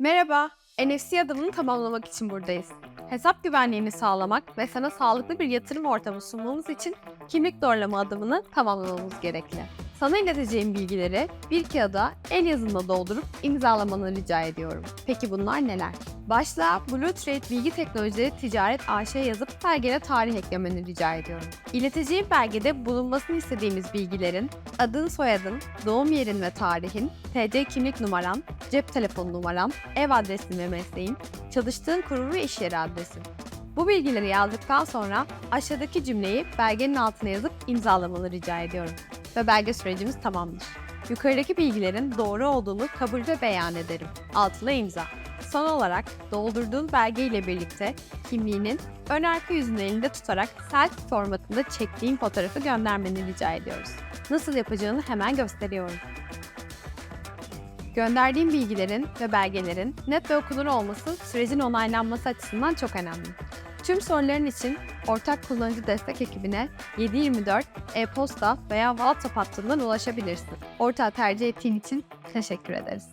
Merhaba, NFC adımını tamamlamak için buradayız. Hesap güvenliğini sağlamak ve sana sağlıklı bir yatırım ortamı sunmamız için kimlik doğrulama adımını tamamlamamız gerekli. Sana ileteceğim bilgileri bir kağıda el yazımla doldurup imzalamanı rica ediyorum. Peki bunlar neler? Başlığa Blue Trade Bilgi Teknolojileri Ticaret AŞ yazıp belgene tarih eklemeni rica ediyorum. İleteceğim belgede bulunmasını istediğimiz bilgilerin adın, soyadın, doğum yerin ve tarihin, TC kimlik numaran, cep telefonu numaran, ev adresin ve mesleğin, çalıştığın kurum ve iş yeri adresin. Bu bilgileri yazdıktan sonra aşağıdaki cümleyi belgenin altına yazıp imzalamanı rica ediyorum. Ve belge sürecimiz tamamdır. Yukarıdaki bilgilerin doğru olduğunu kabul ve beyan ederim. Altına imza. Son olarak doldurduğun belge ile birlikte kimliğinin ön arka yüzünü elinde tutarak selfie formatında çektiğin fotoğrafı göndermeni rica ediyoruz. Nasıl yapacağını hemen gösteriyorum. Gönderdiğim bilgilerin ve belgelerin net ve okunur olması sürecin onaylanması açısından çok önemli. Tüm soruların için ortak kullanıcı destek ekibine 724 e-posta veya WhatsApp hattından ulaşabilirsin. Ortağı tercih ettiğin için teşekkür ederiz.